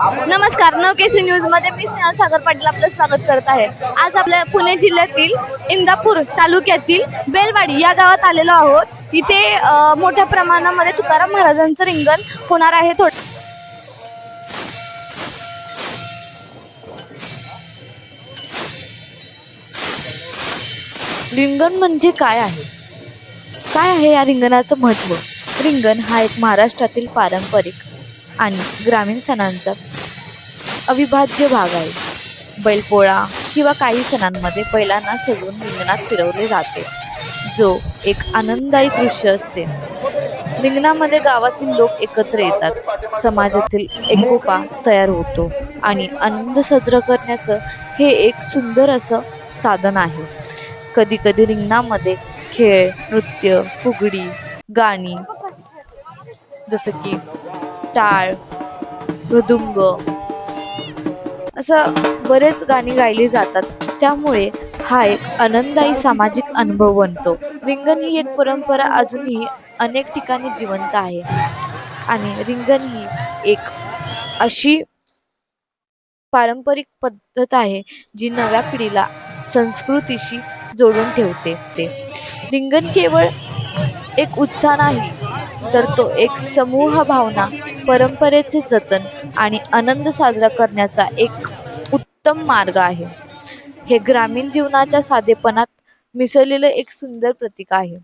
नमस्कार नवकेसी न्यूजमध्ये मी स्नेहा सागर पाटील आपलं स्वागत करत आहे. आज आपल्या पुणे जिल्ह्यातील इंदापूर तालुक्यातील बेलवाडी या गावात आलेलो आहोत. इथे अ, मोठ्या प्रमाणामध्ये तुकाराम महाराजांचं रिंगण होणार आहे. थोड रिंगण म्हणजे काय आहे? काय आहे या रिंगणाचं महत्त्व रिंगण हा एक महाराष्ट्रातील पारंपरिक आणि ग्रामीण सणांचा अविभाज्य भाग आहे. बैलपोळा किंवा काही सणांमध्ये बैलांना सजवून रिंगणात फिरवले जाते. जो एक आनंददायी दृश्य असते. रिंगणामध्ये गावातील लोक एकत्र येतात. समाजातील एकोपा तयार होतो आणि आनंद साजरा करण्याचं हे एक सुंदर असं साधन आहे. कधी कधी रिंगणामध्ये खेळ नृत्य फुगडी गाणी जसं की टाळ मृदुंग. असं बरेच गाणी गायली जातात. त्यामुळे हा एक आनंददायी सामाजिक अनुभव बनतो. रिंगण ही एक परंपरा अजूनही अनेक ठिकाणी जिवंत आहे. आणि रिंगण ही एक अशी पारंपरिक पद्धत आहे जी नव्या पिढीला संस्कृतीशी जोडून ठेवते. ते रिंगण केवळ एक उत्साह नाही तर तो एक समूह भावना परंपरेचे जतन आणि आनंद साजरा करण्याचा एक उत्तम मार्ग आहे. हे ग्रामीण जीवनाच्या साधेपणात मिसळलेलं एक सुंदर प्रतीक आहे.